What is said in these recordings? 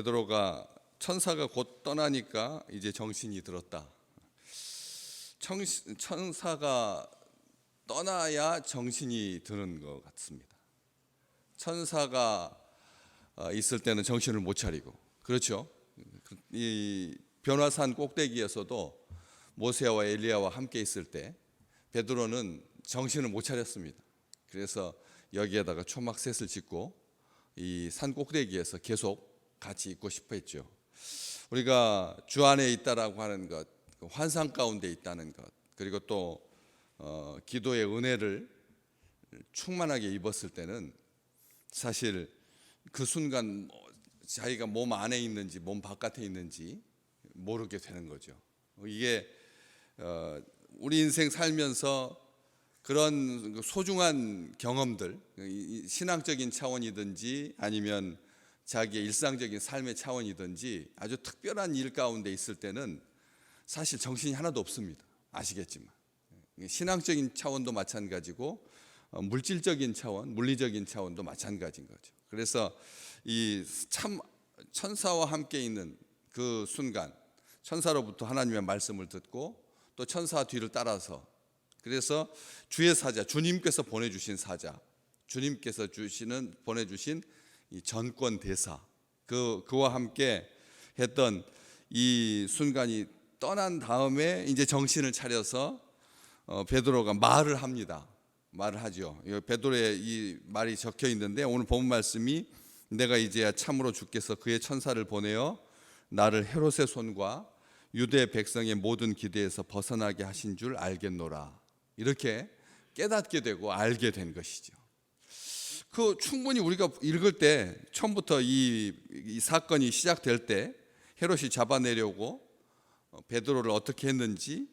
베드로가 천사가 곧 떠나니까 이제 정신이 들었다. 청- 천사가 떠나야 정신이 드는 것 같습니다. 천사가 어, 있을 때는 정신을 못 차리고 그렇죠. 그- 이 변화산 꼭대기에서도 모세와 엘리야와 함께 있을 때 베드로는 정신을 못 차렸습니다. 그래서 여기에다가 초막셋을 짓고 이 산 꼭대기에서 계속 같이 있고 싶어 했죠. 우리가 주 안에 있다라고 하는 것, 그 환상 가운데 있다는 것, 그리고 또 어, 기도의 은혜를 충만하게 입었을 때는 사실 그 순간 뭐 자기가 몸 안에 있는지 몸 바깥에 있는지 모르게 되는 거죠. 이게 어, 우리 인생 살면서 그런 그 소중한 경험들, 신앙적인 차원이든지 아니면 자기의 일상적인 삶의 차원이든지 아주 특별한 일 가운데 있을 때는 사실 정신이 하나도 없습니다. 아시겠지만 신앙적인 차원도 마찬가지고 어, 물질적인 차원, 물리적인 차원도 마찬가지인 거죠. 그래서 이 참 천사와 함께 있는 그 순간 천사로부터 하나님의 말씀을 듣고 또 천사 뒤를 따라서 그래서 주의 사자 주님께서 보내주신 사자 주님께서 주시는 보내주신 이 전권 대사 그 그와 함께 했던 이 순간이 떠난 다음에 이제 정신을 차려서 어, 베드로가 말을 합니다. 말을 하죠. 이 베드로의 이 말이 적혀 있는데 오늘 본 말씀이 내가 이제야 참으로 주께서 그의 천사를 보내어 나를 헤롯의 손과 유대 백성의 모든 기대에서 벗어나게 하신 줄 알겠노라. 이렇게 깨닫게 되고 알게 된 것이죠. 그 충분히 우리가 읽을 때 처음부터 이, 이 사건이 시작될 때 헤롯이 잡아내려고 어, 베드로를 어떻게 했는지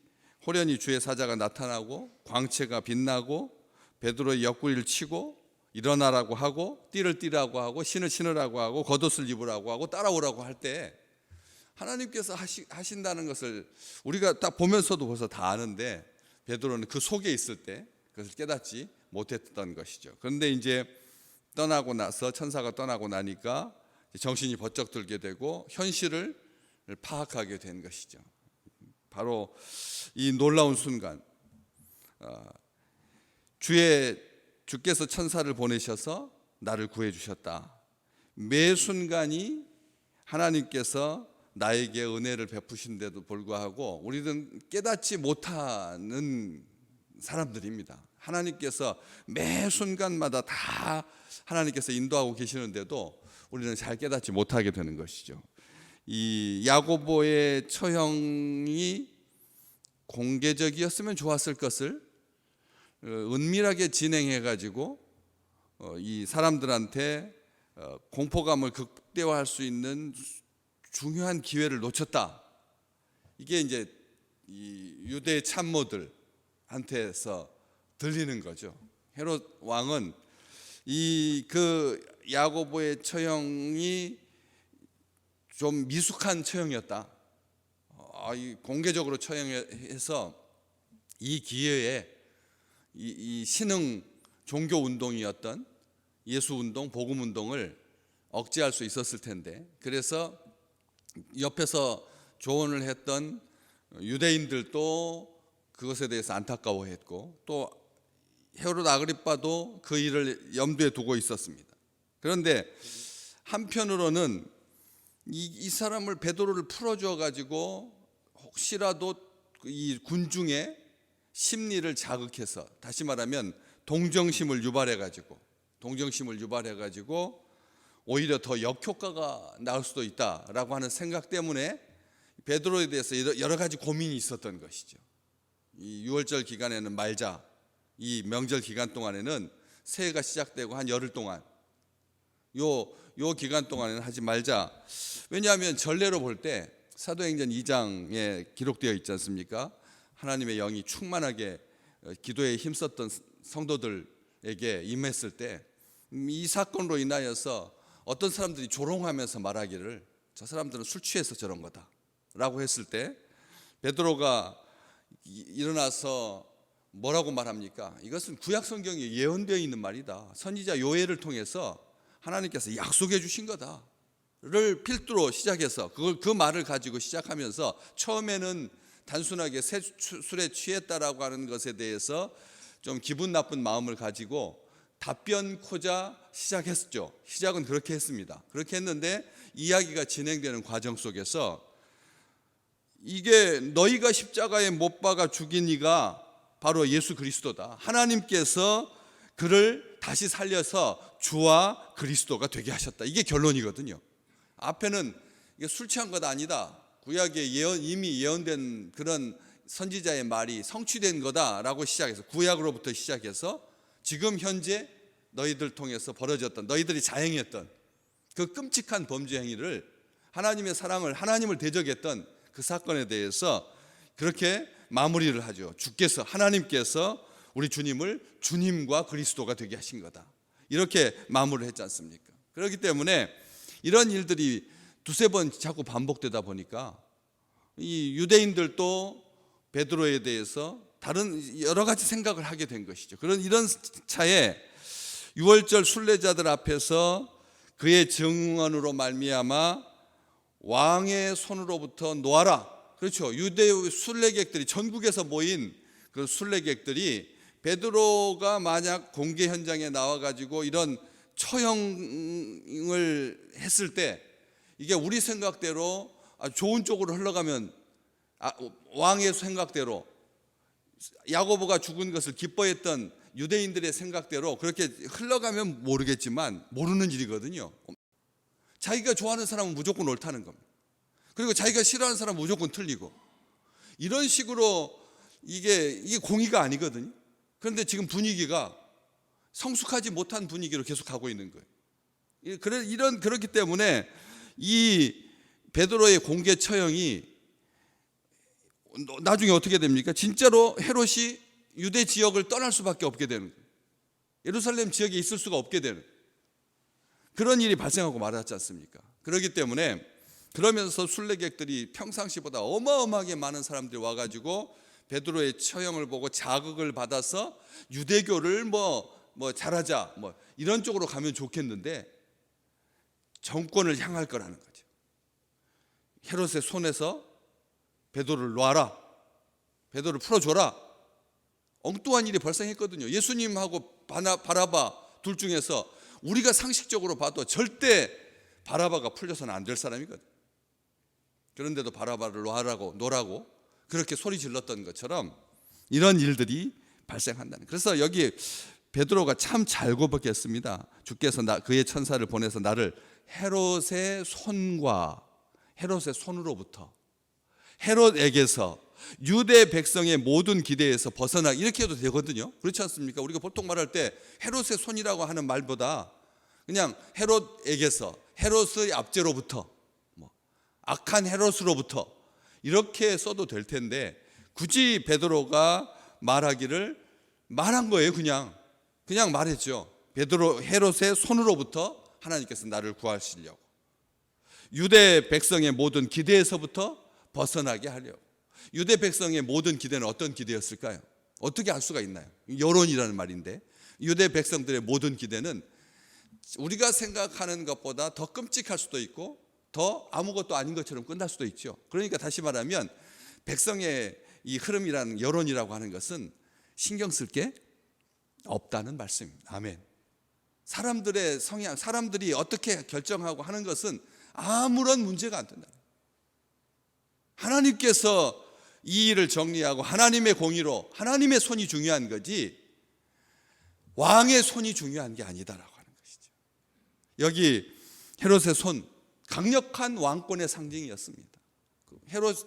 호련히 주의 사자가 나타나고 광채가 빛나고 베드로의 옆구리를 치고 일어나라고 하고 띠를 띠라고 하고 신을 신으라고 하고 겉옷을 입으라고 하고 따라오라고 할 때 하나님께서 하시, 하신다는 것을 우리가 딱 보면서도 벌써 다 아는데 베드로는 그 속에 있을 때 그것을 깨닫지 못했던 것이죠. 그런데 이제 떠나고 나서 천사가 떠나고 나니까 정신이 번쩍 들게 되고 현실을 파악하게 된 것이죠. 바로 이 놀라운 순간 어, 주의 주께서 천사를 보내셔서 나를 구해 주셨다. 매 순간이 하나님께서 나에게 은혜를 베푸신데도 불구하고 우리는 깨닫지 못하는 사람들입니다. 하나님께서 매 순간마다 다 하나님께서 인도하고 계시는데도 우리는 잘 깨닫지 못하게 되는 것이죠. 이 야고보의 처형이 공개적이었으면 좋았을 것을 어, 은밀하게 진행해 가지고 어, 이 사람들한테 어, 공포감을 극대화할 수 있는 중요한 기회를 놓쳤다. 이게 이제 이 유대 참모들 한테서 들리는 거죠. 헤롯 왕은 이 그 야고보의 처형이 좀 미숙한 처형이었다. 아, 이 공개적으로 처형해서 이 기회에 이, 이 신흥 종교 운동이었던 예수 운동, 복음 운동을 억제할 수 있었을 텐데 그래서 옆에서 조언을 했던 유대인들도 그것에 대해서 안타까워했고 또 헤롯 아그리빠도 그 일을 염두에 두고 있었습니다. 그런데 한편으로는 이, 이 사람을 베드로를 풀어줘 가지고 혹시라도 이 군중의 심리를 자극해서 다시 말하면 동정심을 유발해 가지고 동정심을 유발해 가지고 오히려 더 역효과가 나올 수도 있다라고 하는 생각 때문에 베드로에 대해서 여러- 가지 고민이 있었던 것이죠. 이 6월절 기간에는 말자. 이 명절 기간 동안에는 새해가 시작되고 한 열흘 동안 요, 요 기간 동안에는 하지 말자. 왜냐하면 전례로 볼 때 사도행전 2장에 기록되어 있지 않습니까? 하나님의 영이 충만하게 어, 기도에 힘썼던 성도들에게 임했을 때 이 사건으로 인하여서 어떤 사람들이 조롱하면서 말하기를 저 사람들은 술 취해서 저런 거다 라고 했을 때 베드로가 이- 일어나서 뭐라고 말합니까? 이것은 구약 성경에 예언되어 있는 말이다. 선지자 요엘을 통해서 하나님께서 약속해 주신 거다. 를 필두로 시작해서 그걸 그 말을 가지고 시작하면서 처음에는 단순하게 새 추- 술에 취했다라고 하는 것에 대해서 좀 기분 나쁜 마음을 가지고 답변코자 시작했죠. 시작은 그렇게 했습니다. 그렇게 했는데 이야기가 진행되는 과정 속에서 이게 너희가 십자가에 못 박아 죽인 이가 바로 예수 그리스도다. 하나님께서 그를 다시 살려서 주와 그리스도가 되게 하셨다. 이게 결론이거든요. 앞에는 이게 술 취한 것 아니다. 구약에 예언 이미 예언된 그런 선지자의 말이 성취된 거다라고 시작해서 구약으로부터 시작해서 지금 현재 너희들 통해서 벌어졌던 너희들이 자행했던 그 끔찍한 범죄 행위를 하나님의 사랑을 하나님을 대적했던 그 사건에 대해서 그렇게 마무리를 하죠. 주께서 하나님께서 우리 주님을 주님과 그리스도가 되게 하신 거다. 이렇게 마무리를 했지 않습니까? 그렇기 때문에 이런 일들이 두세 번 자꾸 반복되다 보니까 이 유대인들도 베드로에 대해서 다른 여러 가지 생각을 하게 된 것이죠. 그런 이런 차에 유월절 순례자들 앞에서 그의 증언으로 말미암아 왕의 손으로부터 놓아라. 그렇죠. 유대 순례객들이 전국에서 모인 그 순례객들이 베드로가 만약 공개 현장에 나와 가지고 이런 처형을 했을 때 이게 우리 생각대로 아주 좋은 쪽으로 흘러가면 아, 왕의 생각대로 야고보가 죽은 것을 기뻐했던 유대인들의 생각대로 그렇게 흘러가면 모르겠지만 모르는 일이거든요. 자기가 좋아하는 사람은 무조건 옳다는 겁니다. 그리고 자기가 싫어하는 사람은 무조건 틀리고 이런 식으로 이게 이게 공의가 아니거든요. 그런데 지금 분위기가 성숙하지 못한 분위기로 계속 가고 있는 거예요. 이- 그래 이런 그렇기 때문에 이 베드로의 공개 처형이 나중에 어떻게 됩니까? 진짜로 헤롯이 유대 지역을 떠날 수밖에 없게 되는 거예요. 예루살렘 지역에 있을 수가 없게 되는 그런 일이 발생하고 말았지 않습니까? 그렇기 때문에 그러면서 순례객들이 평상시보다 어마어마하게 많은 사람들이 와가지고 베드로의 처형을 보고 자극을 받아서 유대교를 뭐, 뭐 잘하자 뭐 이런 쪽으로 가면 좋겠는데 정권을 향할 거라는 거죠. 헤롯의 손에서 베드로를 놔라. 베드로를 풀어줘라. 엉뚱한 일이 발생했거든요. 예수님하고 바나, 바라바 둘 중에서 우리가 상식적으로 봐도 절대 바라바가 풀려서는 안 될 사람이거든. 그런데도 바라바를 놔라고 놓라고 그렇게 소리 질렀던 것처럼 이런 일들이 발생한다는. 그래서 여기 베드로가 참 잘 고백했습니다. 주께서 나, 그의 천사를 보내서 나를 헤롯의 손과 헤롯의 손으로부터 헤롯에게서 유대 백성의 모든 기대에서 벗어나 이렇게 해도 되거든요. 그렇지 않습니까? 우리가 보통 말할 때 헤롯의 손이라고 하는 말보다 그냥 헤롯에게서 헤롯의 압제로부터 뭐 악한 헤롯으로부터 이렇게 써도 될 텐데 굳이 베드로가 말하기를 말한 거예요. 그냥 그냥 말했죠. 베드로 헤롯의 손으로부터 하나님께서 나를 구하시려고 유대 백성의 모든 기대에서부터 벗어나게 하려고. 유대 백성의 모든 기대는 어떤 기대였을까요? 어떻게 알 수가 있나요? 여론이라는 말인데 유대 백성들의 모든 기대는 우리가 생각하는 것보다 더 끔찍할 수도 있고 더 아무것도 아닌 것처럼 끝날 수도 있죠. 그러니까 다시 말하면 백성의 이 흐름이라는 여론이라고 하는 것은 신경 쓸 게 없다는 말씀입니다. 아멘. 사람들의 성향, 사람들이 어떻게 결정하고 하는 것은 아무런 문제가 안 된다. 하나님께서 이 일을 정리하고 하나님의 공의로 하나님의 손이 중요한 거지 왕의 손이 중요한 게 아니다라고 하는 것이죠. 여기 헤롯의 손 강력한 왕권의 상징이었습니다. 그 헤롯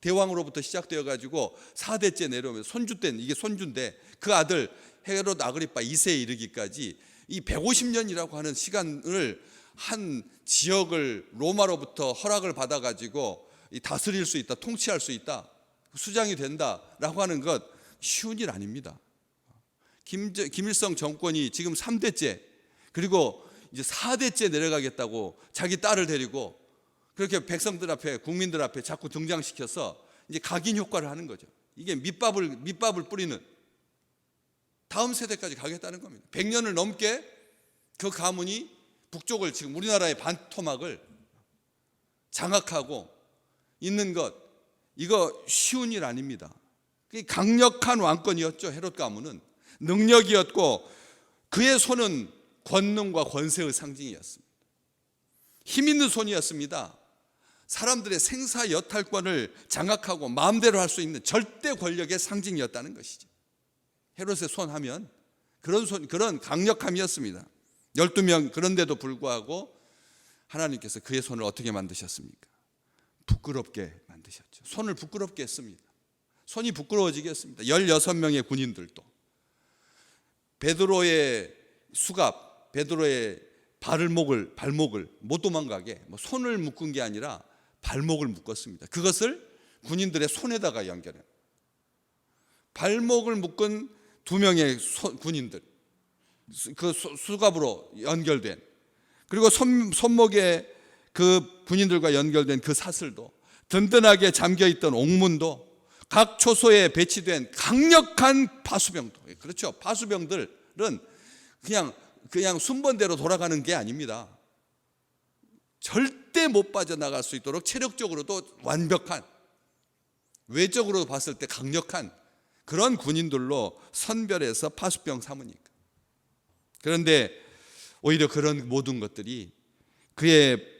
대왕으로부터 시작되어 가지고 4대째 내려오면 손주 때 이게 손주인데 그 아들 헤롯 아그리파 2세에 이르기까지 이 150년이라고 하는 시간을 한 지역을 로마로부터 허락을 받아 가지고 다스릴 수 있다, 통치할 수 있다, 수장이 된다라고 하는 것 쉬운 일 아닙니다. 김, 김일성 정권이 지금 3대째 그리고 이제 4대째 내려가겠다고 자기 딸을 데리고 그렇게 백성들 앞에 국민들 앞에 자꾸 등장시켜서 이제 각인 효과를 하는 거죠. 이게 밑밥을 밑밥을 뿌리는 다음 세대까지 가겠다는 겁니다. 100년을 넘게 그 가문이 북쪽을 지금 우리나라의 반토막을 장악하고 있는 것 이거 쉬운 일 아닙니다. 그 강력한 왕권이었죠 헤롯 가문은 능력이었고 그의 손은 권능과 권세의 상징이었습니다. 힘 있는 손이었습니다. 사람들의 생사 여탈권을 장악하고 마음대로 할 수 있는 절대 권력의 상징이었다는 것이죠. 헤롯의 손 하면 그런 손 그런 강력함이었습니다. 12명 그런데도 불구하고 하나님께서 그의 손을 어떻게 만드셨습니까? 부끄럽게 만드셨죠. 손을 부끄럽게 했습니다. 손이 부끄러워지게 했습니다. 16명의 군인들도 베드로의 수갑, 베드로의 발목을 발목을 못 도망가게 뭐 손을 묶은 게 아니라 발목을 묶었습니다. 그것을 군인들의 손에다가 연결해. 발목을 묶은 두 명의 소- 군인들 수- 그 수- 수갑으로 연결된 그리고 손, 손목에 그 군인들과 연결된 그 사슬도 든든하게 잠겨 있던 옥문도 각 초소에 배치된 강력한 파수병도 그렇죠 파수병들은 그냥 그냥 순번대로 돌아가는 게 아닙니다. 절대 못 빠져나갈 수 있도록 체력적으로도 완벽한 외적으로 봤을 때 강력한 그런 군인들로 선별해서 파수병 삼으니까. 그런데 오히려 그런 모든 것들이 그의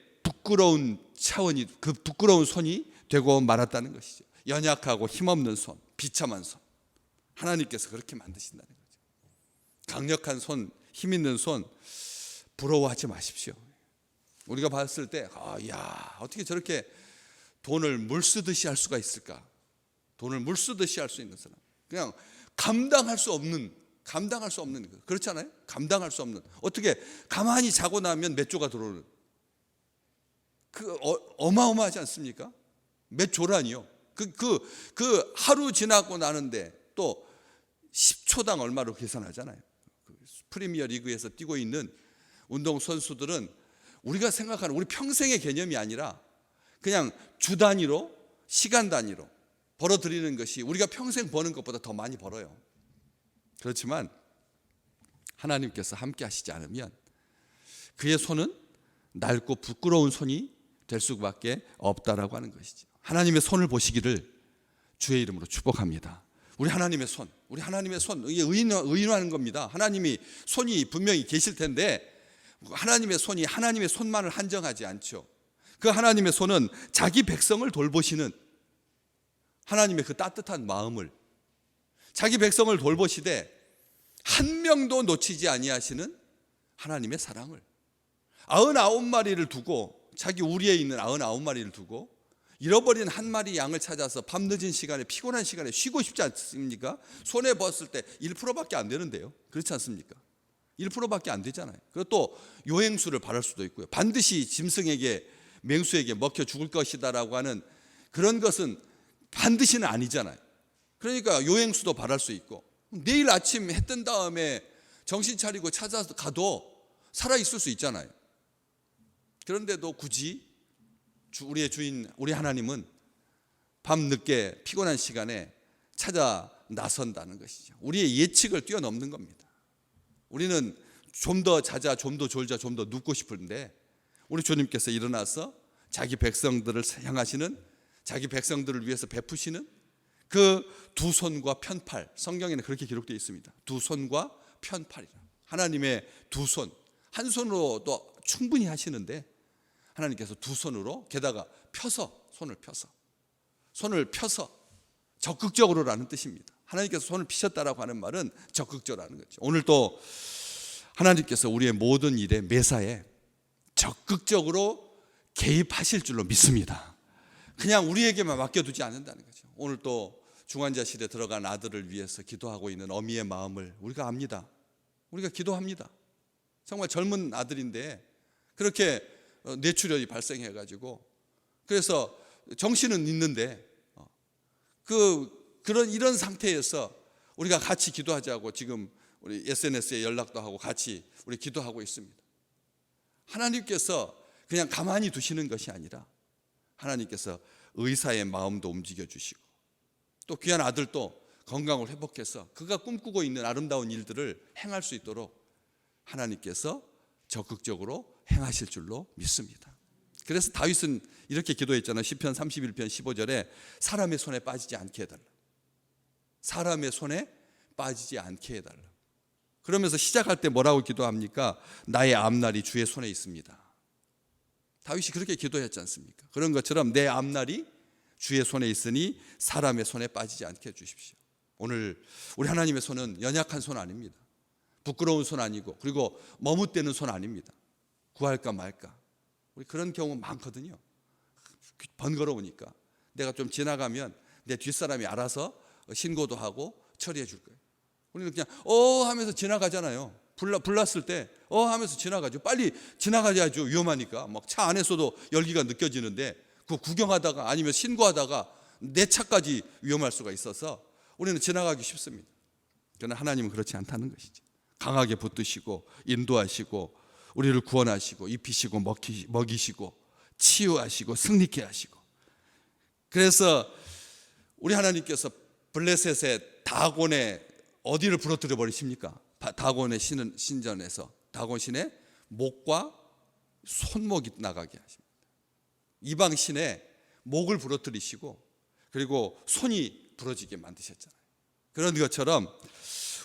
부끄러운 차원이 그 부끄러운 손이 되고 말았다는 것이죠. 연약하고 힘없는 손, 비참한 손. 하나님께서 그렇게 만드신다는 거죠. 강력한 손, 힘 있는 손 부러워하지 마십시오. 우리가 봤을 때, 아, 야, 어떻게 저렇게 돈을 물 쓰듯이 할 수가 있을까? 돈을 물 쓰듯이 할 수 있는 사람. 그냥 감당할 수 없는, 감당할 수 없는 거. 그렇잖아요? 감당할 수 없는. 어떻게 가만히 자고 나면 몇 조가 들어오는. 그 어, 마어마하지 않습니까? 몇 조라니요. 그, 그, 그 하루 지나고 나는데 또 10초당 얼마로 계산하잖아요. 그 프리미어 리그에서 뛰고 있는 운동 선수들은 우리가 생각하는 우리 평생의 개념이 아니라 그냥 주 단위로 시간 단위로 벌어들이는 것이 우리가 평생 버는 것보다 더 많이 벌어요. 그렇지만 하나님께서 함께 하시지 않으면 그의 손은 낡고 부끄러운 손이 될 수밖에 없다라고 하는 것이죠. 하나님의 손을 보시기를 주의 이름으로 축복합니다. 우리 하나님의 손, 우리 하나님의 손, 이게 의인, 의인하는 겁니다. 하나님이 손이 분명히 계실 텐데 하나님의 손이 하나님의 손만을 한정하지 않죠. 그 하나님의 손은 자기 백성을 돌보시는 하나님의 그 따뜻한 마음을 자기 백성을 돌보시되 한 명도 놓치지 아니하시는 하나님의 사랑을 아흔아홉 마리를 두고 자기 우리에 있는 아흔아홉 마리를 두고 잃어버린 한 마리 양을 찾아서 밤늦은 시간에 피곤한 시간에 쉬고 싶지 않습니까? 손에 벗을 때 1%밖에 안 되는데요. 그렇지 않습니까? 1%밖에 안 되잖아요. 그리고 또 요행수를 바랄 수도 있고요. 반드시 짐승에게 맹수에게 먹혀 죽을 것이다라고 하는 그런 것은 반드시는 아니잖아요. 그러니까 요행수도 바랄 수 있고 내일 아침 해 뜬 다음에 정신 차리고 찾아서 가도 살아 있을 수 있잖아요. 그런데도 굳이 주- 우리의 주인 우리 하나님은 밤 늦게 피곤한 시간에 찾아 나선다는 것이죠. 우리의 예측을 뛰어넘는 겁니다. 우리는 좀 더 자자, 좀 더 졸자, 좀 더 눕고 싶은데 우리 주님께서 일어나서 자기 백성들을 향하시는 자기 백성들을 위해서 베푸시는 그 두 손과 편팔 성경에는 그렇게 기록되어 있습니다. 두 손과 편팔이라 하나님의 두 손, 한 손으로도 충분히 하시는데 하나님께서 두 손으로 게다가 펴서 손을 펴서 손을 펴서 적극적으로라는 뜻입니다. 하나님께서 손을 피셨다라고 하는 말은 적극적으로라는 거죠. 오늘 또 하나님께서 우리의 모든 일에 매사에 적극적으로 개입하실 줄로 믿습니다. 그냥 우리에게만 맡겨두지 않는다는 거죠. 오늘 또 중환자실에 들어간 아들을 위해서 기도하고 있는 어미의 마음을 우리가 압니다. 우리가 기도합니다. 정말 젊은 아들인데 그렇게 어, 뇌출혈이 발생해가지고 그래서 정신은 있는데 어, 그 그런 이런 상태에서 우리가 같이 기도하자고 지금 우리 SNS에 연락도 하고 같이 우리 기도하고 있습니다. 하나님께서 그냥 가만히 두시는 것이 아니라 하나님께서 의사의 마음도 움직여 주시고 또 귀한 아들도 건강을 회복해서 그가 꿈꾸고 있는 아름다운 일들을 행할 수 있도록 하나님께서 적극적으로 행하실 줄로 믿습니다. 그래서 다윗은 이렇게 기도했잖아요. 시편 31편 15절에 사람의 손에 빠지지 않게 해 달라. 사람의 손에 빠지지 않게 해 달라. 그러면서 시작할 때 뭐라고 기도합니까? 나의 앞날이 주의 손에 있습니다. 다윗이 그렇게 기도했지 않습니까? 그런 것처럼 내 앞날이 주의 손에 있으니 사람의 손에 빠지지 않게 해 주십시오. 오늘 우리 하나님의 손은 연약한 손 아닙니다. 부끄러운 손 아니고 그리고 머뭇대는 손 아닙니다. 구할까 말까. 우리 그런 경우 많거든요. 번거로우니까 내가 좀 지나가면 내 뒷사람이 알아서 신고도 하고 처리해 줄 거예요. 우리는 그냥 어 하면서 지나가잖아요. 불나 불났을 때 어 하면서 지나가죠. 빨리 지나가야죠. 위험하니까 막 차 안에서도 열기가 느껴지는데 그 구경하다가 아니면 신고하다가 내 차까지 위험할 수가 있어서 우리는 지나가기 쉽습니다. 그러나 하나님은 그렇지 않다는 것이죠. 강하게 붙드시고 인도하시고 우리를 구원하시고 입히시고 먹이시고 치유하시고 승리케 하시고 그래서 우리 하나님께서 블레셋의 다곤의 어디를 부러뜨려 버리십니까? 바- 다곤의 신, 신전에서 다곤 신의 목과 손목이 나가게 하십니다. 이방 신의 목을 부러뜨리시고 그리고 손이 부러지게 만드셨잖아요. 그런 것처럼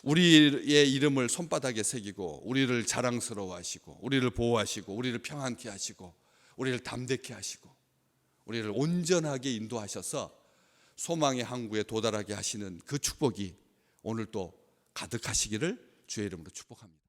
우리의 이름을 손바닥에 새기고 우리를 자랑스러워하시고 우리를 보호하시고 우리를 평안케 하시고 우리를 담대케 하시고 우리를 온전하게 인도하셔서 소망의 항구에 도달하게 하시는 그 축복이 오늘 또 가득하시기를 주의 이름으로 축복합니다.